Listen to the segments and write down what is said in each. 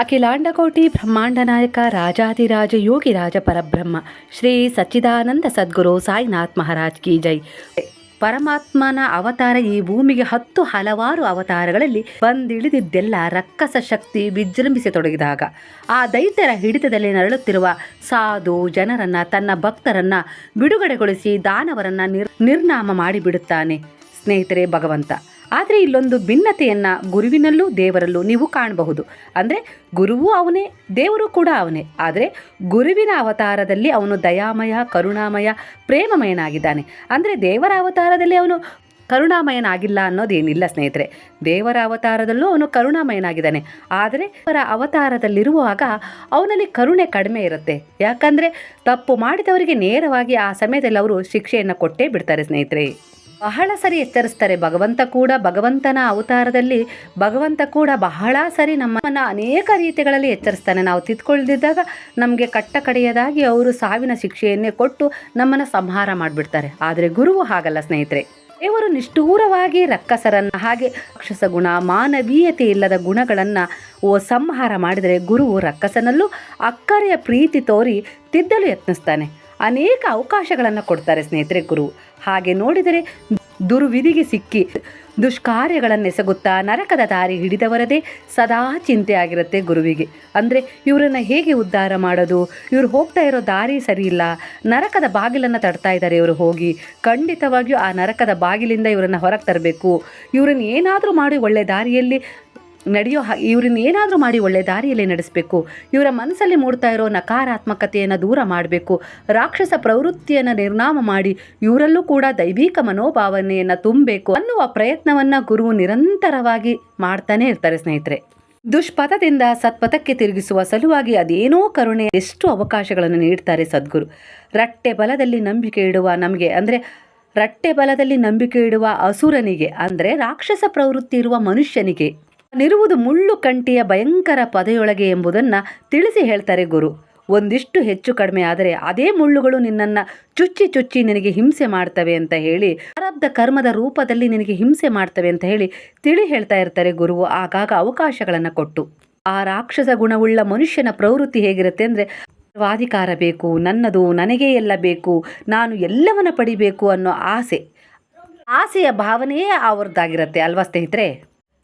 ಅಖಿಲಾಂಡಕೋಟಿ ಬ್ರಹ್ಮಾಂಡ ನಾಯಕ ರಾಜಾದಿರಾಜ ಯೋಗಿ ರಾಜ ಪರಬ್ರಹ್ಮ, ಶ್ರೀ ಸಚ್ಚಿದಾನಂದ ಸದ್ಗುರು ಸಾಯಿನಾಥ್ ಮಹಾರಾಜ್ ಕಿ ಜೈ. ಪರಮಾತ್ಮನ ಅವತಾರ ಈ ಭೂಮಿಗೆ ಹತ್ತು ಹಲವಾರು ಅವತಾರಗಳಲ್ಲಿ ಬಂದಿಳಿದಿದ್ದೆಲ್ಲ ರಕ್ಕಸ ಶಕ್ತಿ ವಿಜೃಂಭಿಸತೊಡಗಿದಾಗ ಆ ದೈತ್ಯರ ಹಿಡಿತದಲ್ಲಿ ನರಳುತ್ತಿರುವ ಸಾಧು ಜನರನ್ನ, ತನ್ನ ಭಕ್ತರನ್ನ ಬಿಡುಗಡೆಗೊಳಿಸಿ ದಾನವರನ್ನ ನಿರ್ ನಿರ್ನಾಮ ಮಾಡಿಬಿಡುತ್ತಾನೆ. ಸ್ನೇಹಿತರೆ ಭಗವಂತ ಆದರೆ ಇಲ್ಲೊಂದು ಭಿನ್ನತೆಯನ್ನು ಗುರುವಿನಲ್ಲೂ ದೇವರಲ್ಲೂ ನೀವು ಕಾಣಬಹುದು. ಅಂದರೆ ಗುರುವೂ ಅವನೇ, ದೇವರು ಕೂಡ ಅವನೇ. ಆದರೆ ಗುರುವಿನ ಅವತಾರದಲ್ಲಿ ಅವನು ದಯಾಮಯ, ಕರುಣಾಮಯ, ಪ್ರೇಮಮಯನಾಗಿದ್ದಾನೆ. ಅಂದರೆ ದೇವರ ಅವತಾರದಲ್ಲಿ ಅವನು ಕರುಣಾಮಯನಾಗಿಲ್ಲ ಅನ್ನೋದೇನಿಲ್ಲ ಸ್ನೇಹಿತರೆ. ದೇವರ ಅವತಾರದಲ್ಲೂ ಅವನು ಕರುಣಾಮಯನಾಗಿದ್ದಾನೆ. ಆದರೆ ಅವರ ಅವತಾರದಲ್ಲಿರುವಾಗ ಅವನಲ್ಲಿ ಕರುಣೆ ಕಡಿಮೆ ಇರುತ್ತೆ. ಯಾಕಂದರೆ ತಪ್ಪು ಮಾಡಿದವರಿಗೆ ನೇರವಾಗಿ ಆ ಸಮಯದಲ್ಲಿ ಅವರು ಶಿಕ್ಷೆಯನ್ನು ಕೊಟ್ಟೇ ಬಿಡ್ತಾರೆ ಸ್ನೇಹಿತರೆ. ಬಹಳ ಸರಿ ಎಚ್ಚರಿಸ್ತಾರೆ. ಭಗವಂತ ಕೂಡ ಭಗವಂತನ ಅವತಾರದಲ್ಲಿ ಭಗವಂತ ಕೂಡ ಬಹಳ ಸರಿ ನಮ್ಮನ್ನು ಅನೇಕ ರೀತಿಗಳಲ್ಲಿ ಎಚ್ಚರಿಸ್ತಾನೆ. ನಾವು ತಿದ್ಕೊಳ್ದಿದ್ದಾಗ ನಮಗೆ ಕಟ್ಟ ಕಡೆಯದಾಗಿ ಅವರು ಸಾವಿನ ಶಿಕ್ಷೆಯನ್ನೇ ಕೊಟ್ಟು ನಮ್ಮನ್ನು ಸಂಹಾರ ಮಾಡಿಬಿಡ್ತಾರೆ. ಆದರೆ ಗುರುವು ಹಾಗಲ್ಲ ಸ್ನೇಹಿತರೆ. ಇವರು ನಿಷ್ಠೂರವಾಗಿ ರಕ್ಕಸರನ್ನು ಹಾಗೆ ರಾಕ್ಷಸ ಗುಣ ಮಾನವೀಯತೆ ಇಲ್ಲದ ಗುಣಗಳನ್ನು ಓ ಸಂಹಾರ ಮಾಡಿದರೆ ಗುರುವು ರಕ್ಕಸನಲ್ಲೂ ಅಕ್ಕರೆಯ ಪ್ರೀತಿ ತೋರಿ ತಿದ್ದಲು ಯತ್ನಿಸ್ತಾನೆ. ಅನೇಕ ಅವಕಾಶಗಳನ್ನು ಕೊಡ್ತಾರೆ ಸ್ನೇಹಿತರೆ ಗುರು. ಹಾಗೆ ನೋಡಿದರೆ ದುರ್ವಿಧಿಗೆ ಸಿಕ್ಕಿ ದುಷ್ಕಾರ್ಯಗಳನ್ನೆಸಗುತ್ತಾ ನರಕದ ದಾರಿ ಹಿಡಿದವರದೇ ಸದಾ ಚಿಂತೆ ಆಗಿರುತ್ತೆ ಗುರುವಿಗೆ. ಅಂದರೆ ಇವರನ್ನು ಹೇಗೆ ಉದ್ಧಾರ ಮಾಡೋದು? ಇವರು ಹೋಗ್ತಾ ಇರೋ ದಾರಿ ಸರಿಯಿಲ್ಲ. ನರಕದ ಬಾಗಿಲನ್ನು ತಡ್ತಾ ಇದ್ದಾರೆ ಇವರು ಹೋಗಿ. ಖಂಡಿತವಾಗಿಯೂ ಆ ನರಕದ ಬಾಗಿಲಿಂದ ಇವರನ್ನು ಹೊರಗೆ ತರಬೇಕು. ಇವರನ್ನು ಏನಾದರೂ ಮಾಡಿ ಒಳ್ಳೆ ದಾರಿಯಲ್ಲಿ ನಡೆಯೋ ಇವ್ರನ್ನ ಏನಾದರೂ ಮಾಡಿ ಒಳ್ಳೆ ದಾರಿಯಲ್ಲಿ ನಡೆಸಬೇಕು. ಇವರ ಮನಸ್ಸಲ್ಲಿ ಮೂಡ್ತಾ ಇರೋ ನಕಾರಾತ್ಮಕತೆಯನ್ನು ದೂರ ಮಾಡಬೇಕು. ರಾಕ್ಷಸ ಪ್ರವೃತ್ತಿಯನ್ನು ನಿರ್ನಾಮ ಮಾಡಿ ಇವರಲ್ಲೂ ಕೂಡ ದೈವಿಕ ಮನೋಭಾವನೆಯನ್ನು ತುಂಬಬೇಕು ಅನ್ನುವ ಪ್ರಯತ್ನವನ್ನು ಗುರುವು ನಿರಂತರವಾಗಿ ಮಾಡ್ತಾನೆ ಇರ್ತಾರೆ ಸ್ನೇಹಿತರೆ. ದುಷ್ಪಥದಿಂದ ಸತ್ಪಥಕ್ಕೆ ತಿರುಗಿಸುವ ಸಲುವಾಗಿ ಅದೇನೋ ಕರುಣೆ, ಎಷ್ಟು ಅವಕಾಶಗಳನ್ನು ನೀಡ್ತಾರೆ ಸದ್ಗುರು. ರಟ್ಟೆ ಬಲದಲ್ಲಿ ನಂಬಿಕೆ ಇಡುವ ನಮಗೆ, ಅಂದರೆ ರಟ್ಟೆ ಬಲದಲ್ಲಿ ನಂಬಿಕೆ ಇಡುವ ಅಸುರನಿಗೆ, ಅಂದರೆ ರಾಕ್ಷಸ ಪ್ರವೃತ್ತಿ ಇರುವ ಮನುಷ್ಯನಿಗೆ ನಿರುವುದು ಮುಳ್ಳು ಕಂಟಿಯ ಭಯಂಕರ ಪದೆಯೊಳಗೆ ಎಂಬುದನ್ನು ತಿಳಿಸಿ ಹೇಳ್ತಾರೆ ಗುರು. ಒಂದಿಷ್ಟು ಹೆಚ್ಚು ಕಡಿಮೆ ಆದರೆ ಅದೇ ಮುಳ್ಳುಗಳು ನಿನ್ನನ್ನು ಚುಚ್ಚಿ ಚುಚ್ಚಿ ನಿನಗೆ ಹಿಂಸೆ ಮಾಡ್ತವೆ ಅಂತ ಹೇಳಿ ಪ್ರಾರಬ್ಧ ಕರ್ಮದ ರೂಪದಲ್ಲಿ ನಿನಗೆ ಹಿಂಸೆ ಮಾಡ್ತವೆ ಅಂತ ಹೇಳಿ ತಿಳಿ ಹೇಳ್ತಾ ಇರ್ತಾರೆ ಗುರುವು. ಆಗಾಗ ಅವಕಾಶಗಳನ್ನು ಕೊಟ್ಟು. ಆ ರಾಕ್ಷಸ ಗುಣವುಳ್ಳ ಮನುಷ್ಯನ ಪ್ರವೃತ್ತಿ ಹೇಗಿರುತ್ತೆ ಅಂದರೆ, ಸರ್ವಾಧಿಕಾರ ಬೇಕು, ನನ್ನದು ನನಗೆ ಎಲ್ಲ ಬೇಕು, ನಾನು ಎಲ್ಲವನ್ನ ಪಡಿಬೇಕು ಅನ್ನೋ ಆಸೆ. ಆಸೆಯ ಭಾವನೆಯೇ ಅವ್ರದ್ದಾಗಿರುತ್ತೆ ಅಲ್ವಾ ಸ್ನೇಹಿತರೆ?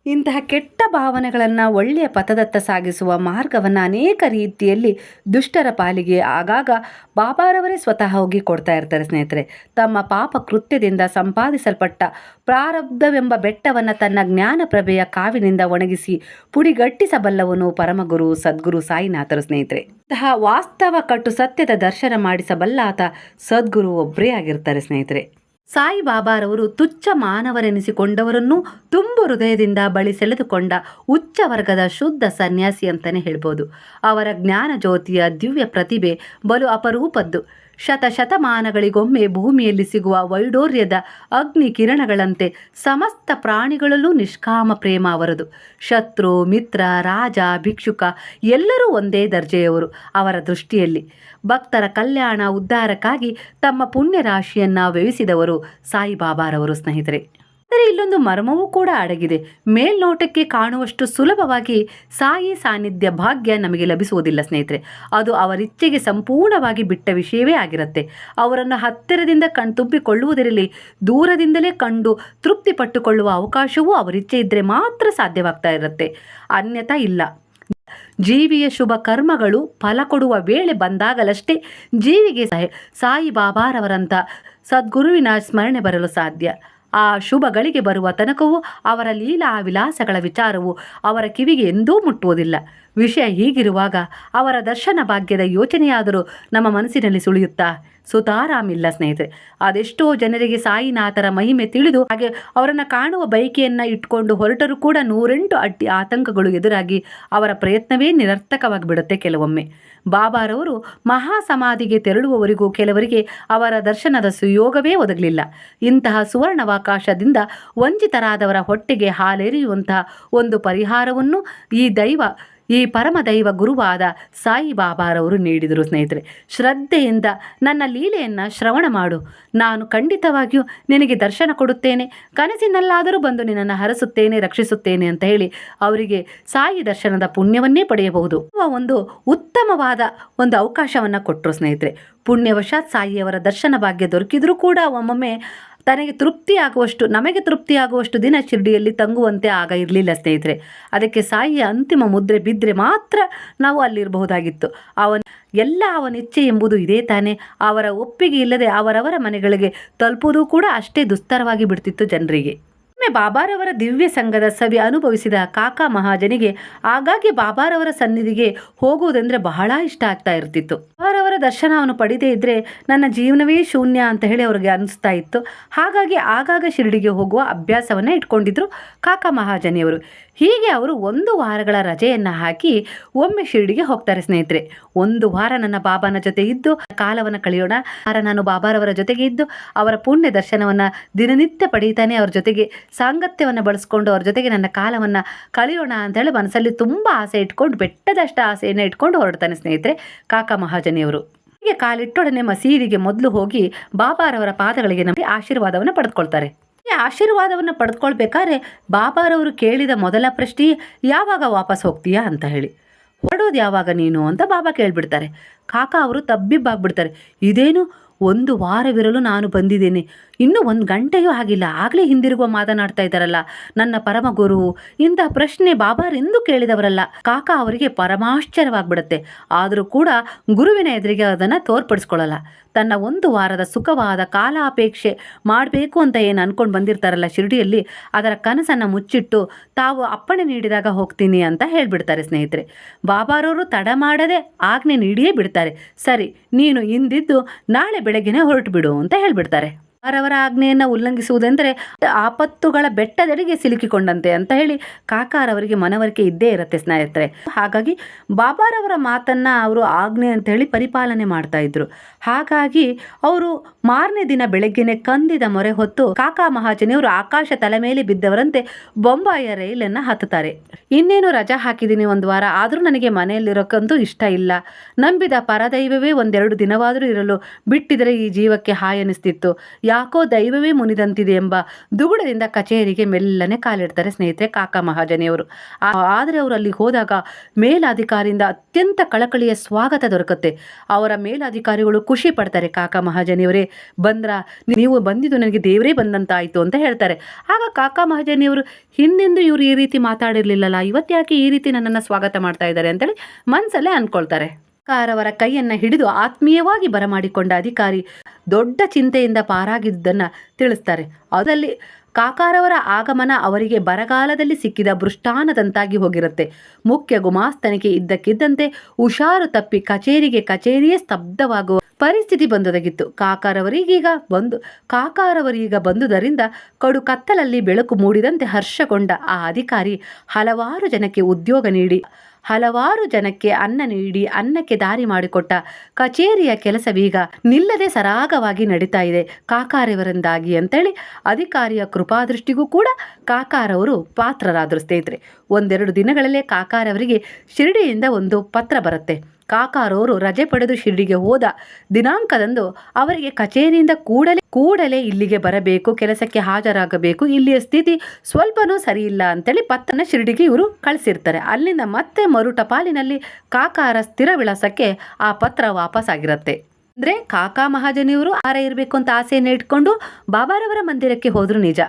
ಇಂತಹ ಕೆಟ್ಟ ಭಾವನೆಗಳನ್ನು ಒಳ್ಳೆಯ ಪಥದತ್ತ ಸಾಗಿಸುವ ಮಾರ್ಗವನ್ನು ಅನೇಕ ರೀತಿಯಲ್ಲಿ ದುಷ್ಟರ ಪಾಲಿಗೆ ಆಗಾಗ ಬಾಬಾರವರೇ ಸ್ವತಃ ಹೋಗಿ ಕೊಡ್ತಾ ಇರ್ತಾರೆ ಸ್ನೇಹಿತರೆ. ತಮ್ಮ ಪಾಪ ಕೃತ್ಯದಿಂದ ಸಂಪಾದಿಸಲ್ಪಟ್ಟ ಪ್ರಾರಬ್ಧವೆಂಬ ಬೆಟ್ಟವನ್ನು ತನ್ನ ಜ್ಞಾನ ಪ್ರಭೆಯ ಕಾವಿನಿಂದ ಒಣಗಿಸಿ ಪುಡಿಗಟ್ಟಿಸಬಲ್ಲವನು ಪರಮಗುರು ಸದ್ಗುರು ಸಾಯಿನಾಥರು ಸ್ನೇಹಿತರೆ. ಇಂತಹ ವಾಸ್ತವ ಕಟ್ಟು ಸತ್ಯದ ದರ್ಶನ ಮಾಡಿಸಬಲ್ಲಾತ ಸದ್ಗುರು ಒಬ್ಬರೇ ಆಗಿರ್ತಾರೆ ಸ್ನೇಹಿತರೆ. ಸಾಯಿ ಬಾಬಾರವರು ತುಚ್ಛ ಮಾನವರೆನಿಸಿಕೊಂಡವರನ್ನು ತುಂಬು ಹೃದಯದಿಂದ ಬಳಿ ಸೆಳೆದುಕೊಂಡ ಉಚ್ಚ ವರ್ಗದ ಶುದ್ಧ ಸನ್ಯಾಸಿ ಅಂತಲೇ ಹೇಳ್ಬೋದು. ಅವರ ಜ್ಞಾನ ಜ್ಯೋತಿಯ ದಿವ್ಯ ಪ್ರತಿಭೆ ಬಲು ಅಪರೂಪದ್ದು. ಶತಶತಮಾನಗಳಿಗೊಮ್ಮೆ ಭೂಮಿಯಲ್ಲಿ ಸಿಗುವ ವೈಡೋರ್ಯದ ಅಗ್ನಿ ಕಿರಣಗಳಂತೆ ಸಮಸ್ತ ಪ್ರಾಣಿಗಳಲ್ಲೂ ನಿಷ್ಕಾಮ ಪ್ರೇಮ ಅವರದು. ಶತ್ರು, ಮಿತ್ರ, ರಾಜ, ಭಿಕ್ಷುಕ ಎಲ್ಲರೂ ಒಂದೇ ದರ್ಜೆಯವರು ಅವರ ದೃಷ್ಟಿಯಲ್ಲಿ. ಭಕ್ತರ ಕಲ್ಯಾಣ ಉದ್ಧಾರಕ್ಕಾಗಿ ತಮ್ಮ ಪುಣ್ಯರಾಶಿಯನ್ನು ವ್ಯಯಿಸಿದವರು ಸಾಯಿಬಾಬಾರವರು ಸ್ನೇಹಿತರೆ. ಆದರೆ ಇಲ್ಲೊಂದು ಮರ್ಮವೂ ಕೂಡ ಅಡಗಿದೆ. ಮೇಲ್ನೋಟಕ್ಕೆ ಕಾಣುವಷ್ಟು ಸುಲಭವಾಗಿ ಸಾಯಿ ಸಾನ್ನಿಧ್ಯ ಭಾಗ್ಯ ನಮಗೆ ಲಭಿಸುವುದಿಲ್ಲ ಸ್ನೇಹಿತರೆ. ಅದು ಅವರಿಚ್ಛೆಗೆ ಸಂಪೂರ್ಣವಾಗಿ ಬಿಟ್ಟ ವಿಷಯವೇ ಆಗಿರುತ್ತೆ. ಅವರನ್ನು ಹತ್ತಿರದಿಂದ ಕಣ್ತುಂಬಿಕೊಳ್ಳುವುದರಲ್ಲಿ ದೂರದಿಂದಲೇ ಕಂಡು ತೃಪ್ತಿ ಪಟ್ಟುಕೊಳ್ಳುವ ಅವಕಾಶವೂ ಅವರಿಚ್ಛೆ ಇದ್ದರೆ ಮಾತ್ರ ಸಾಧ್ಯವಾಗ್ತಾ ಇರುತ್ತೆ. ಅನ್ಯತಾ ಇಲ್ಲ. ಜೀವಿಯ ಶುಭ ಕರ್ಮಗಳು ಫಲ ಕೊಡುವ ವೇಳೆ ಬಂದಾಗಲಷ್ಟೇ ಜೀವಿಗೆ ಸಾಯಿ ಬಾಬಾರವರಂಥ ಸದ್ಗುರುವಿನ ಸ್ಮರಣೆ ಬರಲು ಸಾಧ್ಯ. ಆ ಶುಭಗಳಿಗೆ ಬರುವ ತನಕವೂ ಅವರ ಲೀಲಾ ವಿಲಾಸಗಳ ವಿಚಾರವು ಅವರ ಕಿವಿಗೆ ಎಂದೂ ಮುಟ್ಟುವುದಿಲ್ಲ. ವಿಷಯ ಹೀಗಿರುವಾಗ ಅವರ ದರ್ಶನ ಭಾಗ್ಯದ ಯೋಚನೆಯಾದರೂ ನಮ್ಮ ಮನಸ್ಸಿನಲ್ಲಿ ಸುಳಿಯುತ್ತಾ? ಸುತಾರಾಮಿಲ್ಲ ಸ್ನೇಹಿತರೆ. ಅದೆಷ್ಟೋ ಜನರಿಗೆ ಸಾಯಿನಾಥರ ಮಹಿಮೆ ತಿಳಿದು ಹಾಗೆ ಅವರನ್ನು ಕಾಣುವ ಬಯಕೆಯನ್ನು ಇಟ್ಕೊಂಡು ಹೊರಟರೂ ಕೂಡ ನೂರೆಂಟು ಅಡ್ಡಿ ಆತಂಕಗಳು ಎದುರಾಗಿ ಅವರ ಪ್ರಯತ್ನವೇ ನಿರರ್ಥಕವಾಗಿ ಬಿಡುತ್ತೆ ಕೆಲವೊಮ್ಮೆ. ಬಾಬಾರವರು ಮಹಾ ಸಮಾಧಿಗೆ ತೆರಳುವವರಿಗೂ ಕೆಲವರಿಗೆ ಅವರ ದರ್ಶನದ ಸುಯೋಗವೇ ಒದಗಲಿಲ್ಲ. ಇಂತಹ ಸುವರ್ಣಾವಕಾಶದಿಂದ ವಂಚಿತರಾದವರ ಹೊಟ್ಟೆಗೆ ಹಾಲೆರೆಯುವಂತಹ ಒಂದು ಪರಿಹಾರವನ್ನು ಈ ದೈವ ಈ ಪರಮದೈವ ಗುರುವಾದ ಸಾಯಿಬಾಬಾರವರು ನೀಡಿದರು ಸ್ನೇಹಿತರೆ. ಶ್ರದ್ಧೆಯಿಂದ ನನ್ನ ಲೀಲೆಯನ್ನು ಶ್ರವಣ ಮಾಡು. ನಾನು ಖಂಡಿತವಾಗಿಯೂ ನಿನಗೆ ದರ್ಶನ ಕೊಡುತ್ತೇನೆ. ಕನಸಿನಲ್ಲಾದರೂ ಬಂದು ನಿನ್ನನ್ನು ಹರಸುತ್ತೇನೆ, ರಕ್ಷಿಸುತ್ತೇನೆ ಅಂತ ಹೇಳಿ ಅವರಿಗೆ ಸಾಯಿ ದರ್ಶನದ ಪುಣ್ಯವನ್ನೇ ಪಡೆಯಬಹುದು. ಒಂದು ಉತ್ತಮವಾದ ಒಂದು ಅವಕಾಶವನ್ನು ಕೊಟ್ಟರು ಸ್ನೇಹಿತರೆ. ಪುಣ್ಯವಶಾತ್ ಸಾಯಿಯವರ ದರ್ಶನ ಭಾಗ್ಯ ದೊರಕಿದರೂ ಕೂಡ ಒಮ್ಮೊಮ್ಮೆ ತನಗೆ ತೃಪ್ತಿಯಾಗುವಷ್ಟು, ನಮಗೆ ತೃಪ್ತಿಯಾಗುವಷ್ಟು ದಿನ ಶಿರ್ಡಿಯಲ್ಲಿ ತಂಗುವಂತೆ ಆಗ ಇರಲಿಲ್ಲ ಸ್ನೇಹಿತರೆ. ಅದಕ್ಕೆ ಸಾಯಿಯ ಅಂತಿಮ ಮುದ್ರೆ ಬಿದ್ದರೆ ಮಾತ್ರ ನಾವು ಅಲ್ಲಿರಬಹುದಾಗಿತ್ತು. ಅವನ, ಎಲ್ಲ ಅವನ ಇಚ್ಛೆ ಎಂಬುದು ಇದೇ ತಾನೇ. ಅವರ ಒಪ್ಪಿಗೆ ಇಲ್ಲದೆ ಅವರವರ ಮನೆಗಳಿಗೆ ತಲುಪುವುದು ಕೂಡ ಅಷ್ಟೇ ದುಸ್ತರವಾಗಿ ಬಿಡ್ತಿತ್ತು ಜನರಿಗೆ. ಒಮ್ಮೆ ಬಾಬಾರವರ ದಿವ್ಯ ಸಂಘದ ಸವಿ ಅನುಭವಿಸಿದ ಕಾಕಾ ಮಹಾಜನಿಗೆ ಆಗಾಗ್ಗೆ ಬಾಬಾರವರ ಸನ್ನಿಧಿಗೆ ಹೋಗುವುದೆಂದರೆ ಬಹಳ ಇಷ್ಟ ಆಗ್ತಾ ಇರ್ತಿತ್ತು. ಬಾಬಾರವರ ದರ್ಶನವನ್ನು ಪಡೆದೇ ಇದ್ರೆ ನನ್ನ ಜೀವನವೇ ಶೂನ್ಯ ಅಂತ ಹೇಳಿ ಅವರಿಗೆ ಅನಿಸ್ತಾ ಇತ್ತು. ಹಾಗಾಗಿ ಆಗಾಗ ಶಿರಡಿಗೆ ಹೋಗುವ ಅಭ್ಯಾಸವನ್ನು ಇಟ್ಕೊಂಡಿದ್ರು ಕಾಕಾ ಮಹಾಜನಿಯವರು. ಹೀಗೆ ಅವರು ಒಂದು ವಾರಗಳ ರಜೆಯನ್ನು ಹಾಕಿ ಒಮ್ಮೆ ಶಿರ್ಡಿಗೆ ಹೋಗ್ತಾರೆ ಸ್ನೇಹಿತರೆ. ಒಂದು ವಾರ ನನ್ನ ಬಾಬಾನ ಜೊತೆ ಇದ್ದು, ಕಾಲವನ್ನು ಕಳೆಯೋಣ. ವಾರ ನಾನು ಬಾಬಾರವರ ಜೊತೆಗೆ ಇದ್ದು, ಅವರ ಪುಣ್ಯ ದರ್ಶನವನ್ನು ದಿನನಿತ್ಯ ಪಡೀತಾನೆ ಅವ್ರ ಜೊತೆಗೆ, ಸಾಂಗತ್ಯವನ್ನು ಬಳಸ್ಕೊಂಡು ಅವ್ರ ಜೊತೆಗೆ ನನ್ನ ಕಾಲವನ್ನು ಕಳೆಯೋಣ ಅಂತೇಳಿ ಮನಸ್ಸಲ್ಲಿ ತುಂಬ ಆಸೆ ಇಟ್ಕೊಂಡು, ಬೆಟ್ಟದಷ್ಟು ಆಸೆಯನ್ನು ಇಟ್ಕೊಂಡು ಹೊರಡ್ತಾನೆ ಸ್ನೇಹಿತರೆ ಕಾಕಾ ಮಹಾಜನಿಯವರು. ಹೀಗೆ ಕಾಲಿಟ್ಟೊಡನೆ ಮಸೀದಿಗೆ ಮೊದಲು ಹೋಗಿ ಬಾಬಾರವರ ಪಾದಗಳಿಗೆ ನಮಗೆ ಆಶೀರ್ವಾದವನ್ನು ಪಡೆದುಕೊಳ್ತಾರೆ. ಆಶೀರ್ವಾದವನ್ನು ಪಡೆದುಕೊಳ್ಬೇಕಾದ್ರೆ ಬಾಬಾರವರು ಕೇಳಿದ ಮೊದಲ ಪ್ರಶ್ನೆ, ಯಾವಾಗ ವಾಪಸ್ ಹೋಗ್ತೀಯಾ? ಅಂತ ಹೇಳಿ. ಹೊರಡೋದು ಯಾವಾಗ ನೀನು? ಅಂತ ಬಾಬಾ ಕೇಳಿಬಿಡ್ತಾರೆ. ಕಾಕ ಅವರು ತಬ್ಬಿಬ್ಬಾಗ್ಬಿಡ್ತಾರೆ. ಇದೇನು ಒಂದು ವಾರವಿರಲು ನಾನು ಬಂದಿದ್ದೇನೆ. ಇನ್ನೂ ಒಂದು ಗಂಟೆಯೂ ಆಗಿಲ್ಲ. ಆಗಲೇ ಹಿಂದಿರುಗುವ ಮಾತನಾಡ್ತಾ ಇದ್ದಾರಲ್ಲ. ನನ್ನ ಪರಮ ಗುರು ಇಂತಹ ಪ್ರಶ್ನೆ ಬಾಬಾರೆಂದು ಕೇಳಿದವರಲ್ಲ. ಕಾಕ ಅವರಿಗೆ ಪರಮಾಶ್ಚರ್ಯವಾಗ್ಬಿಡುತ್ತೆ. ಆದರೂ ಕೂಡ ಗುರುವಿನ ಎದುರಿಗೆ ಅದನ್ನು ತೋರ್ಪಡಿಸ್ಕೊಳ್ಳಲ್ಲ. ತನ್ನ ಒಂದು ವಾರದ ಸುಖವಾದ ಕಾಲಾಪೇಕ್ಷೆ ಮಾಡಬೇಕು ಅಂತ ಏನು ಅಂದ್ಕೊಂಡು ಬಂದಿರ್ತಾರಲ್ಲ ಶಿರಡಿಯಲ್ಲಿ, ಅದರ ಕನಸನ್ನು ಮುಚ್ಚಿಟ್ಟು ತಾವು ಅಪ್ಪಣೆ ನೀಡಿದಾಗ ಹೋಗ್ತೀನಿ ಅಂತ ಹೇಳಿಬಿಡ್ತಾರೆ ಸ್ನೇಹಿತರೆ. ಬಾಬಾರವರು ತಡ ಮಾಡದೆ ಆಜ್ಞೆ ನೀಡಿಯೇ ಬಿಡ್ತಾರೆ. ಸರಿ, ನೀನು ಇಂದಿದ್ದು ನಾಳೆ ಬೆಳಗ್ಗೆನೆ ಹೊರಟು ಬಿಡು ಅಂತ ಹೇಳಿಬಿಡ್ತಾರೆ. ಅವರವರ ಆಜ್ಞೆಯನ್ನು ಉಲ್ಲಂಘಿಸುವುದೆಂದರೆ ಆಪತ್ತುಗಳ ಬೆಟ್ಟದೆಡೆಗೆ ಸಿಲುಕಿಕೊಂಡಂತೆ ಅಂತ ಹೇಳಿ ಕಾಕಾರವರಿಗೆ ಮನವರಿಕೆ ಇದ್ದೇ ಇರುತ್ತೆ ಸ್ನೇಹಿತರೆ. ಹಾಗಾಗಿ ಬಾಬಾರವರ ಮಾತನ್ನು ಅವರು ಆಜ್ಞೆ ಅಂತ ಹೇಳಿ ಪರಿಪಾಲನೆ ಮಾಡ್ತಾ ಇದ್ರು. ಹಾಗಾಗಿ ಅವರು ಮಾರನೇ ದಿನ ಬೆಳಗ್ಗೆನೆ ಕಂದಿದ ಮೊರೆ ಹೊತ್ತು ಕಾಕಾ ಮಹಾಜನಿಯವರು ಆಕಾಶ ತಲೆ ಮೇಲೆ ಬಿದ್ದವರಂತೆ ಬೊಂಬಾಯಿಯ ರೈಲನ್ನು ಹತ್ತುತ್ತಾರೆ. ಇನ್ನೇನು ರಜಾ ಹಾಕಿದ್ದೀನಿ ಒಂದು ವಾರ, ಆದರೂ ನನಗೆ ಮನೆಯಲ್ಲಿರೋಕ್ಕಂತೂ ಇಷ್ಟ ಇಲ್ಲ. ನಂಬಿದ ಪರದೈವವೇ ಒಂದೆರಡು ದಿನವಾದರೂ ಇರಲು ಬಿಟ್ಟಿದರೆ ಈ ಜೀವಕ್ಕೆ ಹಾಯ್ ಅನಿಸ್ತಿತ್ತು. ಯಾಕೋ ದೈವವೇ ಮುನಿದಂತಿದೆ ಎಂಬ ದುಗುಡದಿಂದ ಕಚೇರಿಗೆ ಮೆಲ್ಲನೆ ಕಾಲಿಡ್ತಾರೆ ಸ್ನೇಹಿತರೆ ಕಾಕಾ ಮಹಾಜನಿಯವರು ಆದರೆ ಅವರು ಅಲ್ಲಿ ಹೋದಾಗ ಮೇಲಾಧಿಕಾರಿಯಿಂದ ಅತ್ಯಂತ ಕಳಕಳಿಯ ಸ್ವಾಗತ ದೊರಕುತ್ತೆ. ಅವರ ಮೇಲಾಧಿಕಾರಿಗಳು ಖುಷಿ ಪಡ್ತಾರೆ ಕಾಕಾ ಮಹಾಜನಿಯವರೇ, ಬಂದ್ರ, ನೀವು ಬಂದಿದ್ದು ನನಗೆ ದೇವರೇ ಬಂದಂತಾಯಿತು ಅಂತ ಹೇಳ್ತಾರೆ. ಆಗ ಕಾಕಾ ಮಹಾಜನಿಯವರು, ಹಿಂದೆಂದು ಇವರು ಈ ರೀತಿ ಮಾತಾಡಿರಲಿಲ್ಲಲ್ಲ ಇವತ್ತು ಯಾಕೆ ಈ ರೀತಿ ನನ್ನನ್ನು ಸ್ವಾಗತ ಮಾಡ್ತಾ ಇದ್ದಾರೆ? ಅಂತೇಳಿ ಮನಸ್ಸಲ್ಲೇ ಅಂದ್ಕೊಳ್ತಾರೆ. ಕಾರವರ ಕೈಯನ್ನ ಹಿಡಿದು ಆತ್ಮೀಯವಾಗಿ ಬರಮಾಡಿಕೊಂಡ ಅಧಿಕಾರಿ ದೊಡ್ಡ ಚಿಂತೆಯಿಂದ ಪಾರಾಗಿದ್ದುದನ್ನು ತಿಳಿಸ್ತಾರೆ. ಅದರಲ್ಲಿ ಕಾಕಾರವರ ಆಗಮನ ಅವರಿಗೆ ಬರಗಾಲದಲ್ಲಿ ಸಿಕ್ಕಿದ ಬೃಷ್ಟಾನದಂತಾಗಿ ಹೋಗಿರುತ್ತೆ. ಮುಖ್ಯ ಗುಮಾಸ್ತನಿಗೆ ಇದ್ದಕ್ಕಿದ್ದಂತೆ ಹುಷಾರು ತಪ್ಪಿ ಕಚೇರಿಗೆ ಕಚೇರಿಯೇ ಸ್ತಬ್ಧವಾಗುವ ಪರಿಸ್ಥಿತಿ ಬಂದೊದಗಿತ್ತು. ಕಾಕಾರವರಿಗೀಗ ಬಂದು, ಕಾಕಾರವರೀಗ ಬಂದುದರಿಂದ ಕಡು ಕತ್ತಲಲ್ಲಿ ಬೆಳಕು ಮೂಡಿದಂತೆ ಹರ್ಷಗೊಂಡ ಆ ಅಧಿಕಾರಿ ಹಲವಾರು ಜನಕ್ಕೆ ಉದ್ಯೋಗ ನೀಡಿ, ಹಲವಾರು ಜನಕ್ಕೆ ಅನ್ನ ನೀಡಿ, ಅನ್ನಕ್ಕೆ ದಾರಿ ಮಾಡಿಕೊಟ್ಟ ಕಚೇರಿಯ ಕೆಲಸವೀಗ ನಿಲ್ಲದೆ ಸರಾಗವಾಗಿ ನಡೀತಾ ಇದೆ. ಕಾಕಾರವರಿಂದಾಗಿ ಅಂತೇಳಿ ಅಧಿಕಾರಿಯ ಕೃಪಾದೃಷ್ಟಿಗೂ ಕೂಡ ಕಾಕಾರವರು ಪಾತ್ರರಾದರು ಸ್ನೇಹಿತರೆ. ಒಂದೆರಡು ದಿನಗಳಲ್ಲೇ ಕಾಕಾರವರಿಗೆ ಶಿರಡಿಯಿಂದ ಒಂದು ಪತ್ರ ಬರುತ್ತೆ. ಕಾಕಾರವರು ರಜೆ ಪಡೆದು ಶಿರಡಿಗೆ ಹೋದ ದಿನಾಂಕದಂದು ಅವರಿಗೆ ಕಚೇರಿಯಿಂದ ಕೂಡಲೇ ಕೂಡಲೇ ಇಲ್ಲಿಗೆ ಬರಬೇಕು, ಕೆಲಸಕ್ಕೆ ಹಾಜರಾಗಬೇಕು. ಇಲ್ಲಿಯ ಸ್ಥಿತಿ ಸ್ವಲ್ಪನೂ ಸರಿಯಿಲ್ಲ ಅಂತೇಳಿ ಪತ್ತನ ಶಿರಡಿಗೆ ಇವರು ಕಳಿಸಿರ್ತಾರೆ. ಅಲ್ಲಿಂದ ಮತ್ತೆ ಮರುಟಪಾಲಿನಲ್ಲಿ ಕಾಕಾರ ಸ್ಥಿರ ವಿಳಾಸಕ್ಕೆ ಆ ಪತ್ರ ವಾಪಸ್ ಆಗಿರುತ್ತೆ ಅಂದರೆ ಕಾಕಾ ಮಹಾಜನಿಯವರು ಆರ ಇರಬೇಕು ಅಂತ ಆಸೆಯನ್ನು ಇಟ್ಕೊಂಡು ಬಾಬಾರವರ ಮಂದಿರಕ್ಕೆ ಹೋದರು ನಿಜ.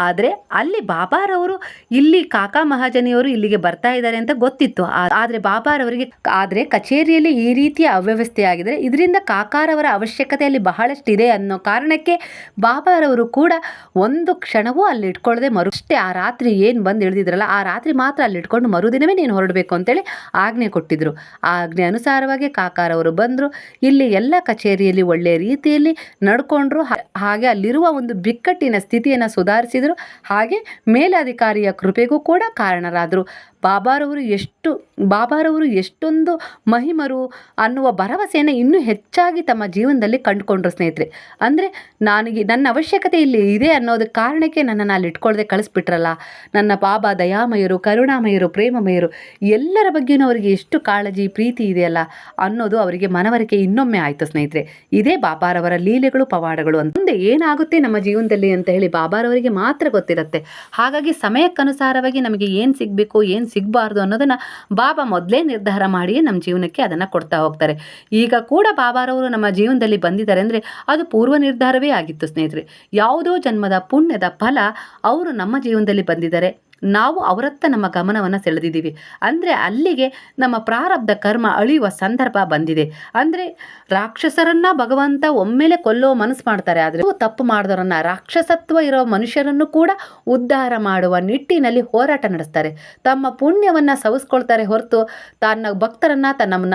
ಆದರೆ ಅಲ್ಲಿ ಬಾಬಾರವರು ಇಲ್ಲಿ ಕಾಕಾ ಮಹಾಜನಿಯವರು ಇಲ್ಲಿಗೆ ಬರ್ತಾ ಇದ್ದಾರೆ ಅಂತ ಗೊತ್ತಿತ್ತು. ಆದರೆ ಬಾಬಾರವರಿಗೆ ಆದರೆ ಕಚೇರಿಯಲ್ಲಿ ಈ ರೀತಿಯ ಅವ್ಯವಸ್ಥೆ ಆಗಿದೆ ಇದರಿಂದ ಕಾಕಾರವರ ಅವಶ್ಯಕತೆ ಅಲ್ಲಿ ಬಹಳಷ್ಟಿದೆ ಅನ್ನೋ ಕಾರಣಕ್ಕೆ ಬಾಬಾರವರು ಕೂಡ ಒಂದು ಕ್ಷಣವೂ ಅಲ್ಲಿ ಇಟ್ಕೊಳ್ಳದೆ ಮರುಷ್ಟೇ ಆ ರಾತ್ರಿ ಏನು ಬಂದು ಇಳಿದಿದ್ರಲ್ಲ, ಆ ರಾತ್ರಿ ಮಾತ್ರ ಅಲ್ಲಿ ಇಟ್ಕೊಂಡು ಮರುದಿನವೇ ನೀನು ಹೊರಡಬೇಕು ಅಂತೇಳಿ ಆಜ್ಞೆ ಕೊಟ್ಟಿದ್ರು. ಆಜ್ಞೆ ಅನುಸಾರವಾಗಿ ಕಾಕಾರವರು ಬಂದರು. ಇಲ್ಲಿ ಎಲ್ಲ ಕಚೇರಿಯಲ್ಲಿ ಒಳ್ಳೆಯ ರೀತಿಯಲ್ಲಿ ನಡ್ಕೊಂಡ್ರು. ಹಾಗೆ ಅಲ್ಲಿರುವ ಒಂದು ಬಿಕ್ಕಟ್ಟಿನ ಸ್ಥಿತಿಯನ್ನು ಸುಧಾರಿಸಿದರು. ಹಾಗೆ ಮೇಲಧಿಕಾರಿಯ ಕೃಪೆಗೂ ಕೂಡ ಕಾರಣರಾದರು. ಬಾಬಾರವರು ಎಷ್ಟು, ಬಾಬಾರವರು ಎಷ್ಟೊಂದು ಮಹಿಮರು ಅನ್ನುವ ಭರವಸೆಯನ್ನು ಇನ್ನೂ ಹೆಚ್ಚಾಗಿ ತಮ್ಮ ಜೀವನದಲ್ಲಿ ಕಂಡುಕೊಂಡ್ರು ಸ್ನೇಹಿತರೆ. ಅಂದರೆ ನನಗೆ, ನನ್ನ ಅವಶ್ಯಕತೆ ಇಲ್ಲಿ ಇದೆ ಅನ್ನೋದು ಕಾರಣಕ್ಕೆ ನನ್ನನ್ನು ಅಲ್ಲಿ ಇಟ್ಕೊಳ್ಳದೆ ಕಳಿಸ್ಬಿಟ್ರಲ್ಲ. ನನ್ನ ಬಾಬಾ ದಯಾಮಯರು, ಕರುಣಾಮಯರು, ಪ್ರೇಮಮಯರು, ಎಲ್ಲರ ಬಗ್ಗೆಯೂ ಅವರಿಗೆ ಎಷ್ಟು ಕಾಳಜಿ, ಪ್ರೀತಿ ಇದೆಯಲ್ಲ ಅನ್ನೋದು ಅವರಿಗೆ ಮನವರಿಕೆ ಇನ್ನೊಮ್ಮೆ ಆಯಿತು ಸ್ನೇಹಿತರೆ. ಇದೇ ಬಾಬಾರವರ ಲೀಲೆಗಳು, ಪವಾಡಗಳು ಅಂತ. ಮುಂದೆ ಏನಾಗುತ್ತೆ ನಮ್ಮ ಜೀವನದಲ್ಲಿ ಅಂತ ಹೇಳಿ ಬಾಬಾರವರಿಗೆ ಮಾತ್ರ ಗೊತ್ತಿರುತ್ತೆ. ಹಾಗಾಗಿ ಸಮಯಕ್ಕನುಸಾರವಾಗಿ ನಮಗೆ ಏನು ಸಿಗಬೇಕು, ಏನು ಸಿಗಬಾರ್ದು ಅನ್ನೋದನ್ನು ಬಾಬಾ ಮೊದಲೇ ನಿರ್ಧಾರ ಮಾಡಿಯೇ ನಮ್ಮ ಜೀವನಕ್ಕೆ ಅದನ್ನು ಕೊಡ್ತಾ ಹೋಗ್ತಾರೆ. ಈಗ ಕೂಡ ಬಾಬಾರವರು ನಮ್ಮ ಜೀವನದಲ್ಲಿ ಬಂದಿದ್ದಾರೆ ಅಂದರೆ ಅದು ಪೂರ್ವ ನಿರ್ಧಾರವೇ ಆಗಿತ್ತು ಸ್ನೇಹಿತರೆ. ಯಾವುದೋ ಜನ್ಮದ ಪುಣ್ಯದ ಫಲ ಅವರು ನಮ್ಮ ಜೀವನದಲ್ಲಿ ಬಂದಿದ್ದಾರೆ. ನಾವು ಅವರತ್ತ ನಮ್ಮ ಗಮನವನ್ನು ಸೆಳೆದಿದ್ದೀವಿ. ಅಂದರೆ ಅಲ್ಲಿಗೆ ನಮ್ಮ ಪ್ರಾರಬ್ಧ ಕರ್ಮ ಅಳಿಯುವ ಸಂದರ್ಭ ಬಂದಿದೆ. ಅಂದರೆ ರಾಕ್ಷಸರನ್ನ ಭಗವಂತ ಒಮ್ಮೆಲೆ ಕೊಲ್ಲೋ ಮನಸ್ಸು ಮಾಡ್ತಾರೆ. ಆದರೆ ತಪ್ಪು ಮಾಡಿದವರನ್ನ ರಾಕ್ಷಸತ್ವ ಇರೋ ಮನುಷ್ಯರನ್ನು ಕೂಡ ಉದ್ಧಾರ ಮಾಡುವ ನಿಟ್ಟಿನಲ್ಲಿ ಹೋರಾಟ ನಡೆಸ್ತಾರೆ. ತಮ್ಮ ಪುಣ್ಯವನ್ನು ಸವಿಸ್ಕೊಳ್ತಾರೆ ಹೊರತು ತನ್ನ ಭಕ್ತರನ್ನ ತನ್ನ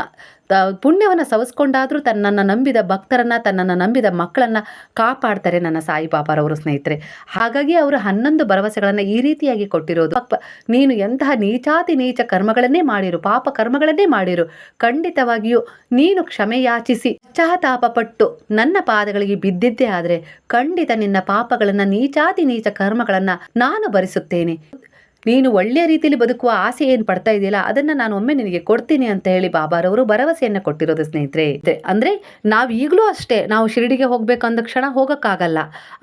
ಪುಣ್ಯವನ್ನು ಸವಿಸ್ಕೊಂಡಾದರೂ ತನ್ನನ್ನು ನಂಬಿದ ಭಕ್ತರನ್ನು, ತನ್ನನ್ನು ನಂಬಿದ ಮಕ್ಕಳನ್ನು ಕಾಪಾಡ್ತಾರೆ ನನ್ನ ಸಾಯಿಬಾಬಾರವರು ಸ್ನೇಹಿತರೆ. ಹಾಗಾಗಿ ಅವರು ಹನ್ನೊಂದು ಭರವಸೆಗಳನ್ನು ಈ ರೀತಿಯಾಗಿ ಕೊಟ್ಟಿರೋದು. ಅಪ್ಪ ನೀನು ಎಂತಹ ನೀಚಾತಿ ನೀಚ ಕರ್ಮಗಳನ್ನೇ ಮಾಡಿರು, ಪಾಪ ಕರ್ಮಗಳನ್ನೇ ಮಾಡಿರು, ಖಂಡಿತವಾಗಿಯೂ ನೀನು ಕ್ಷಮೆ ಯಾಚಿಸಿ ಪಶ್ಚಾತ್ತಾಪ ಪಟ್ಟು ನನ್ನ ಪಾದಗಳಿಗೆ ಬಿದ್ದಿದ್ದೇ ಆದರೆ ಖಂಡಿತ ನಿನ್ನ ಪಾಪಗಳನ್ನು, ನೀಚಾತಿ ನೀಚ ಕರ್ಮಗಳನ್ನು ನಾನು ಭರಿಸುತ್ತೇನೆ. ನೀನು ಒಳ್ಳೆಯ ರೀತಿಯಲ್ಲಿ ಬದುಕುವ ಆಸೆ ಏನು ಪಡ್ತಾ ಇದೆಯಲ್ಲ, ಅದನ್ನು ನಾನು ಒಮ್ಮೆ ನಿನಗೆ ಕೊಡ್ತೀನಿ ಅಂತ ಹೇಳಿ ಬಾಬಾರವರು ಭರವಸೆಯನ್ನು ಕೊಟ್ಟಿರೋದು ಸ್ನೇಹಿತರೆ. ಅಂದರೆ ನಾವು ಈಗಲೂ ಅಷ್ಟೇ, ನಾವು ಶಿರಡಿಗೆ ಹೋಗಬೇಕು ಅಂದ ಕ್ಷಣ ಹೋಗೋಕ್ಕಾಗಲ್ಲ.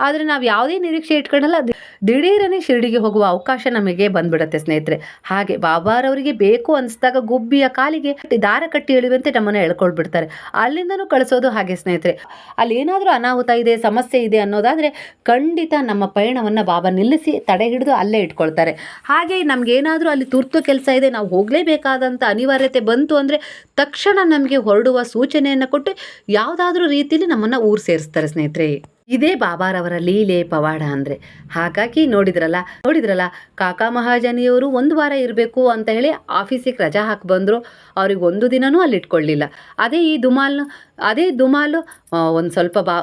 ಆದರೆ ನಾವು ಯಾವುದೇ ನಿರೀಕ್ಷೆ ಇಟ್ಕೊಂಡಲ್ಲ ದಿಢೀರನೇ ಶಿರಡಿಗೆ ಹೋಗುವ ಅವಕಾಶ ನಮಗೆ ಬಂದ್ಬಿಡುತ್ತೆ ಸ್ನೇಹಿತರೆ. ಹಾಗೆ ಬಾಬಾರವರಿಗೆ ಬೇಕು ಅನಿಸಿದಾಗ ಗುಬ್ಬಿಯ ಕಾಲಿಗೆ ದಾರ ಕಟ್ಟಿ ಎಳೆಯುವಂತೆ ನಮ್ಮನ್ನು ಎಳ್ಕೊಳ್ಬಿಡ್ತಾರೆ. ಅಲ್ಲಿಂದನೂ ಕಳಿಸೋದು ಹಾಗೆ ಸ್ನೇಹಿತರೆ. ಅಲ್ಲಿ ಏನಾದರೂ ಅನಾಹುತ ಇದೆ, ಸಮಸ್ಯೆ ಇದೆ ಅನ್ನೋದಾದರೆ ಖಂಡಿತ ನಮ್ಮ ಪಯಣವನ್ನು ಬಾಬಾ ನಿಲ್ಲಿಸಿ ತಡೆ ಹಿಡಿದು ಅಲ್ಲೇ ಇಟ್ಕೊಳ್ತಾರೆ. ಹಾಗೆ ನಮಗೇನಾದರೂ ಅಲ್ಲಿ ತುರ್ತು ಕೆಲಸ ಇದೆ, ನಾವು ಹೋಗಲೇಬೇಕಾದಂಥ ಅನಿವಾರ್ಯತೆ ಬಂತು ಅಂದರೆ ತಕ್ಷಣ ನಮಗೆ ಹೊರಡುವ ಸೂಚನೆಯನ್ನು ಕೊಟ್ಟು ಯಾವುದಾದ್ರೂ ರೀತಿಯಲ್ಲಿ ನಮ್ಮನ್ನು ಊರು ಸೇರಿಸ್ತಾರೆ ಸ್ನೇಹಿತರೆ. ಇದೇ ಬಾಬಾರವರ ಲೀಲೆ ಪವಾಡ ಅಂದರೆ. ಹಾಗಾಗಿ ನೋಡಿದ್ರಲ್ಲ ನೋಡಿದ್ರಲ್ಲ, ಕಾಕಾ ಮಹಾಜನಿಯವರು ಒಂದು ವಾರ ಇರಬೇಕು ಅಂತ ಹೇಳಿ ಆಫೀಸಿಗೆ ರಜಾ ಹಾಕಿ ಬಂದರು. ಅವ್ರಿಗೆ ಒಂದು ದಿನನೂ ಅಲ್ಲಿ ಇಟ್ಕೊಳ್ಳಿಲ್ಲ. ಅದೇ ಈ ದುಮಾಲ್ನ ಅದೇ ದುಮಾಲು ಒಂದು ಸ್ವಲ್ಪ ಬಾ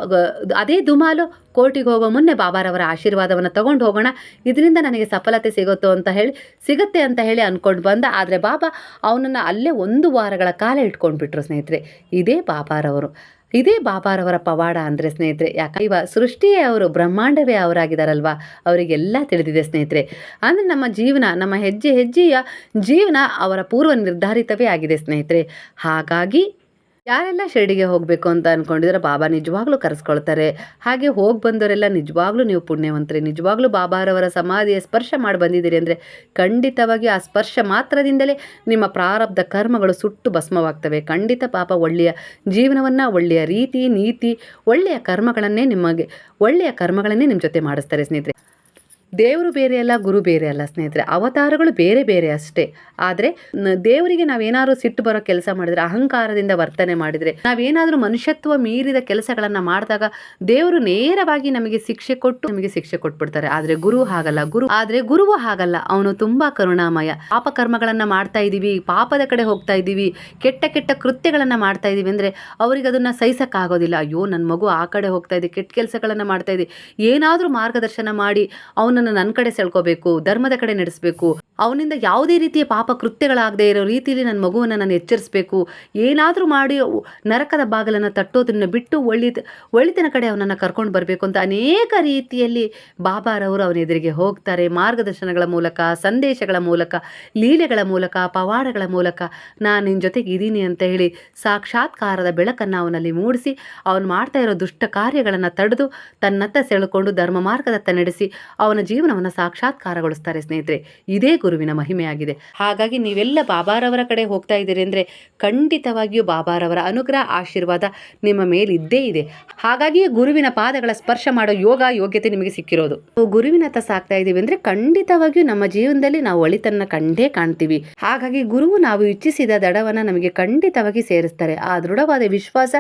ಅದೇ ದುಮಾಲು ಕೋರ್ಟಿಗೆ ಹೋಗೋ ಮುನ್ನೆ ಬಾಬಾರವರ ಆಶೀರ್ವಾದವನ್ನು ತಗೊಂಡು ಹೋಗೋಣ. ಇದರಿಂದ ನನಗೆ ಸಫಲತೆ ಸಿಗುತ್ತೋ ಅಂತ ಹೇಳಿ, ಸಿಗುತ್ತೆ ಅಂತ ಹೇಳಿ ಅಂದ್ಕೊಂಡು ಬಂದ. ಆದರೆ ಬಾಬಾ ಅವನನ್ನು ಅಲ್ಲೇ ಒಂದು ವಾರಗಳ ಕಾಲ ಇಟ್ಕೊಂಡ್ಬಿಟ್ರು ಸ್ನೇಹಿತರೆ. ಇದೇ ಬಾಬಾರವರು ಇದೇ ಬಾಬಾರವರ ಪವಾಡ ಅಂದರೆ ಸ್ನೇಹಿತರೆ ಯಾಕೆ ಇವ ಸೃಷ್ಟಿಯೇ ಅವರು, ಬ್ರಹ್ಮಾಂಡವೇ ಅವರಾಗಿದ್ದಾರಲ್ವಾ? ಅವರಿಗೆಲ್ಲ ತಿಳಿದಿದೆ ಸ್ನೇಹಿತರೆ. ಅಂದರೆ ನಮ್ಮ ಜೀವನ, ನಮ್ಮ ಹೆಜ್ಜೆ ಹೆಜ್ಜೆಯ ಜೀವನ ಅವರ ಪೂರ್ವ ನಿರ್ಧಾರಿತವೇ ಆಗಿದೆ ಸ್ನೇಹಿತರೆ. ಹಾಗಾಗಿ ಯಾರೆಲ್ಲ ಶಿರಡಿಗೆ ಹೋಗಬೇಕು ಅಂತ ಅಂದ್ಕೊಂಡಿದ್ರೆ ಬಾಬಾ ನಿಜವಾಗ್ಲೂ ಕರೆಸ್ಕೊಳ್ತಾರೆ. ಹಾಗೆ ಹೋಗಿ ಬಂದವರೆಲ್ಲ ನಿಜವಾಗ್ಲೂ ನೀವು ಪುಣ್ಯವಂತರೆ, ನಿಜವಾಗ್ಲೂ ಬಾಬಾರವರ ಸಮಾಧಿಯ ಸ್ಪರ್ಶ ಮಾಡಿ ಬಂದಿದ್ದೀರಿ ಅಂದರೆ ಖಂಡಿತವಾಗಿ ಆ ಸ್ಪರ್ಶ ಮಾತ್ರದಿಂದಲೇ ನಿಮ್ಮ ಪ್ರಾರಬ್ಧ ಕರ್ಮಗಳು ಸುಟ್ಟು ಭಸ್ಮವಾಗ್ತವೆ. ಖಂಡಿತ ಪಾಪ ಒಳ್ಳೆಯ ಜೀವನವನ್ನು, ಒಳ್ಳೆಯ ರೀತಿ, ನೀತಿ, ಒಳ್ಳೆಯ ಕರ್ಮಗಳನ್ನೇ ನಿಮಗೆ, ಒಳ್ಳೆಯ ಕರ್ಮಗಳನ್ನೇ ನಿಮ್ಮ ಜೊತೆ ಮಾಡಿಸ್ತಾರೆ ಸ್ನೇಹಿತರೆ. ದೇವರು ಬೇರೆ ಅಲ್ಲ, ಗುರು ಬೇರೆ ಅಲ್ಲ ಸ್ನೇಹಿತರೆ. ಅವತಾರಗಳು ಬೇರೆ ಬೇರೆ ಅಷ್ಟೇ. ಆದರೆ ದೇವರಿಗೆ ನಾವೇನಾದ್ರೂ ಸಿಟ್ಟು ಬರೋ ಕೆಲಸ ಮಾಡಿದರೆ, ಅಹಂಕಾರದಿಂದ ವರ್ತನೆ ಮಾಡಿದರೆ, ನಾವೇನಾದರೂ ಮನುಷ್ಯತ್ವ ಮೀರಿದ ಕೆಲಸಗಳನ್ನು ಮಾಡಿದಾಗ, ದೇವರು ನೇರವಾಗಿ ನಮಗೆ ಶಿಕ್ಷೆ ಕೊಟ್ಟು, ನಮಗೆ ಶಿಕ್ಷೆ ಕೊಟ್ಬಿಡ್ತಾರೆ. ಆದರೆ ಗುರು ಹಾಗಲ್ಲ. ಗುರು, ಆದರೆ ಗುರುವು ಹಾಗಲ್ಲ. ಅವನು ತುಂಬ ಕರುಣಾಮಯ. ಪಾಪ ಕರ್ಮಗಳನ್ನು ಮಾಡ್ತಾ ಇದ್ದೀವಿ ಪಾಪದ ಕಡೆ ಹೋಗ್ತಾ ಇದ್ದೀವಿ ಕೆಟ್ಟ ಕೆಟ್ಟ ಕೃತ್ಯಗಳನ್ನು ಮಾಡ್ತಾ ಇದ್ದೀವಿ ಅಂದರೆ, ಅವ್ರಿಗೆ ಅದನ್ನು ಸಹಿಸಕ್ಕಾಗೋದಿಲ್ಲ. ಅಯ್ಯೋ ನನ್ನ ಮಗು ಆ ಕಡೆ ಹೋಗ್ತಾ ಇದೆ, ಕೆಟ್ಟ ಕೆಲಸಗಳನ್ನು ಮಾಡ್ತಾ ಇದೆ. ಏನಾದರೂ ಮಾರ್ಗದರ್ಶನ ಮಾಡಿ ಅವನನ್ನು ನನ್ನ ಕಡೆ ಸೆಳ್ಕೋಬೇಕು, ಧರ್ಮದ ಕಡೆ ನಡೆಸಬೇಕು, ಅವನಿಂದ ಯಾವುದೇ ರೀತಿಯ ಪಾಪ ಕೃತ್ಯಗಳಾಗದೇ ಇರೋ ರೀತಿಯಲ್ಲಿ ನನ್ನ ಮಗುವನ್ನು ನಾನು ಎಚ್ಚರಿಸಬೇಕು, ಏನಾದರೂ ಮಾಡಿ ನರಕದ ಬಾಗಿಲನ್ನು ತಟ್ಟೋದನ್ನು ಬಿಟ್ಟು ಒಳ್ಳಿತ ಒಳಿತಿನ ಕಡೆ ಅವನನ್ನು ಕರ್ಕೊಂಡು ಬರಬೇಕು ಅಂತ ಅನೇಕ ರೀತಿಯಲ್ಲಿ ಬಾಬಾರವರು ಅವನ ಎದುರಿಗೆ ಹೋಗ್ತಾರೆ. ಮಾರ್ಗದರ್ಶನಗಳ ಮೂಲಕ, ಸಂದೇಶಗಳ ಮೂಲಕ, ಲೀಲೆಗಳ ಮೂಲಕ, ಪವಾಡಗಳ ಮೂಲಕ ನಾನು ನಿನ್ನ ಜೊತೆಗೆ ಇದ್ದೀನಿ ಅಂತ ಹೇಳಿ ಸಾಕ್ಷಾತ್ಕಾರದ ಬೆಳಕನ್ನು ಅವನಲ್ಲಿ ಮೂಡಿಸಿ, ಅವನು ಮಾಡ್ತಾ ಇರೋ ದುಷ್ಟ ಕಾರ್ಯಗಳನ್ನು ತಡೆದು ತನ್ನತ್ತ ಸೆಳೆಕೊಂಡು ಧರ್ಮ ಮಾರ್ಗದತ್ತ ನಡೆಸಿ, ಅವನ ಜೀವನವನ್ನು ಸಾಕ್ಷಾತ್ಕಾರಗೊಳಿಸ್ತಾರೆ ಸ್ನೇಹಿತರೆ. ಇದೇ ಗುರುವಿನ ಮಹಿಮೆಯಾಗಿದೆ. ಹಾಗಾಗಿ ನೀವೆಲ್ಲ ಬಾಬಾರವರ ಕಡೆ ಹೋಗ್ತಾ ಇದ್ದೀರಿ ಅಂದರೆ ಖಂಡಿತವಾಗಿಯೂ ಬಾಬಾರವರ ಅನುಗ್ರಹ, ಆಶೀರ್ವಾದ ನಿಮ್ಮ ಮೇಲಿದ್ದೇ ಇದೆ. ಹಾಗಾಗಿ ಗುರುವಿನ ಪಾದಗಳ ಸ್ಪರ್ಶ ಮಾಡೋ ಯೋಗ ಯೋಗ್ಯತೆ ನಿಮಗೆ ಸಿಕ್ಕಿರೋದು. ಗುರುವಿನ ಗುರುವಿನತ್ತ ಸಾಕ್ತಾ ಇದ್ದೀವಿ ಅಂದರೆ ಖಂಡಿತವಾಗಿಯೂ ನಮ್ಮ ಜೀವನದಲ್ಲಿ ನಾವು ಒಳಿತನ್ನ ಕಂಡೇ ಕಾಣ್ತೀವಿ. ಹಾಗಾಗಿ ಗುರುವು ನಾವು ಇಚ್ಛಿಸಿದ ದಡವನ್ನು ನಮಗೆ ಖಂಡಿತವಾಗಿ ಸೇರಿಸ್ತಾರೆ. ಆ ದೃಢವಾದ ವಿಶ್ವಾಸ,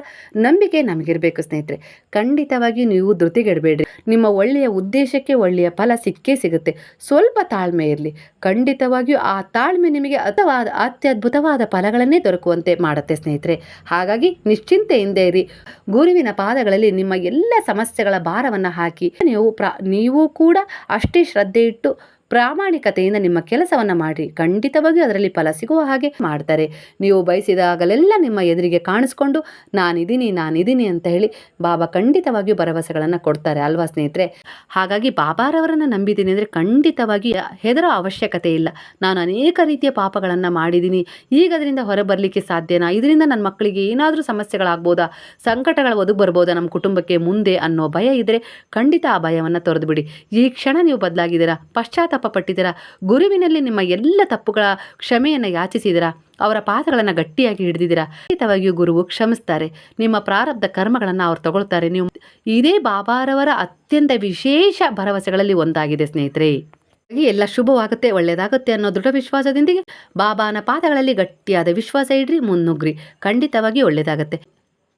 ನಂಬಿಕೆ ನಮಗಿರಬೇಕು ಸ್ನೇಹಿತರೆ. ಖಂಡಿತವಾಗಿ ನೀವು ಧೃತಿಗೆಡಬೇಡ್ರಿ. ನಿಮ್ಮ ಒಳ್ಳೆಯ ಉದ್ದೇಶಕ್ಕೆ ಒಳ್ಳೆಯ ಫಲ ಸಿಕ್ಕೇ ಸಿಗುತ್ತೆ. ಸ್ವಲ್ಪ ತಾಳ್ಮೆ ಇರಲಿ. ಖಂಡಿತವಾಗಿಯೂ ಆ ತಾಳ್ಮೆ ನಿಮಗೆ ಅಥವಾ ಅತ್ಯದ್ಭುತವಾದ ಫಲಗಳನ್ನೇ ದೊರಕುವಂತೆ ಮಾಡುತ್ತೆ ಸ್ನೇಹಿತರೆ. ಹಾಗಾಗಿ ನಿಶ್ಚಿಂತೆಯಿಂದ ಇರಿ. ಗುರುವಿನ ಪಾದಗಳಲ್ಲಿ ನಿಮ್ಮ ಎಲ್ಲ ಸಮಸ್ಯೆಗಳ ಭಾರವನ್ನು ಹಾಕಿ. ನೀವು ಪ್ರ, ನೀವು ಕೂಡ ಅಷ್ಟೇ ಶ್ರದ್ಧೆ ಇಟ್ಟು ಪ್ರಾಮಾಣಿಕತೆಯಿಂದ ನಿಮ್ಮ ಕೆಲಸವನ್ನು ಮಾಡಿ, ಖಂಡಿತವಾಗಿಯೂ ಅದರಲ್ಲಿ ಫಲ ಸಿಗುವ ಹಾಗೆ ಮಾಡ್ತಾರೆ. ನೀವು ಬಯಸಿದಾಗಲೆಲ್ಲ ನಿಮ್ಮ ಎದುರಿಗೆ ಕಾಣಿಸ್ಕೊಂಡು ನಾನಿದ್ದೀನಿ ನಾನಿದ್ದೀನಿ ಅಂತ ಹೇಳಿ ಬಾಬಾ ಖಂಡಿತವಾಗಿಯೂ ಭರವಸೆಗಳನ್ನು ಕೊಡ್ತಾರೆ ಅಲ್ವಾ ಸ್ನೇಹಿತರೆ? ಹಾಗಾಗಿ ಬಾಬಾರವರನ್ನು ನಂಬಿದ್ದೀನಿ ಅಂದರೆ ಖಂಡಿತವಾಗಿ ಹೆದರೋ ಅವಶ್ಯಕತೆ ಇಲ್ಲ. ನಾನು ಅನೇಕ ರೀತಿಯ ಪಾಪಗಳನ್ನು ಮಾಡಿದ್ದೀನಿ ಈಗ ಅದರಿಂದ ಹೊರಬರಲಿಕ್ಕೆ ಸಾಧ್ಯನಾ? ಇದರಿಂದ ನನ್ನ ಮಕ್ಕಳಿಗೆ ಏನಾದರೂ ಸಮಸ್ಯೆಗಳಾಗ್ಬೋದಾ? ಸಂಕಟಗಳು ಒದಗಿ ಬರ್ಬೋದಾ ನಮ್ಮ ಕುಟುಂಬಕ್ಕೆ ಮುಂದೆ ಅನ್ನೋ ಭಯ ಇದ್ದರೆ ಖಂಡಿತ ಆ ಭಯವನ್ನು ತೊರೆದು ಬಿಡಿ ಈ ಕ್ಷಣ ನೀವು ಬದಲಾಗಿದ್ದೀರಾ? ಪಶ್ಚಾತ್ತಾಪ ಪಟ್ಟಿದ್ದೀರಾ ಗುರುವಿನಲ್ಲಿ ನಿಮ್ಮ ಎಲ್ಲ ತಪ್ಪುಗಳ ಕ್ಷಮೆಯನ್ನು ಯಾಚಿಸಿದಿರಾ ಅವರ ಪಾದಗಳನ್ನು ಗಟ್ಟಿಯಾಗಿ ಹಿಡಿದಿದ್ದೀರಾ? ಖಂಡಿತವಾಗಿಯೂ ಗುರುವು ಕ್ಷಮಿಸ್ತಾರೆ. ನಿಮ್ಮ ಪ್ರಾರಬ್ಧ ಕರ್ಮಗಳನ್ನು ಅವ್ರು ತಗೊಳ್ತಾರೆ. ನೀವು ಇದೇ ಬಾಬಾರವರ ಅತ್ಯಂತ ವಿಶೇಷ ಭರವಸೆಗಳಲ್ಲಿ ಒಂದಾಗಿದೆ ಸ್ನೇಹಿತರೆ. ಎಲ್ಲ ಶುಭವಾಗುತ್ತೆ, ಒಳ್ಳೆಯದಾಗುತ್ತೆ ಅನ್ನೋ ದೃಢ ವಿಶ್ವಾಸದೊಂದಿಗೆ ಬಾಬಾನ ಪಾದಗಳಲ್ಲಿ ಗಟ್ಟಿಯಾದ ವಿಶ್ವಾಸ ಇಡ್ರಿ, ಮುನ್ನುಗ್ರಿ. ಖಂಡಿತವಾಗಿ ಒಳ್ಳೆಯದಾಗತ್ತೆ.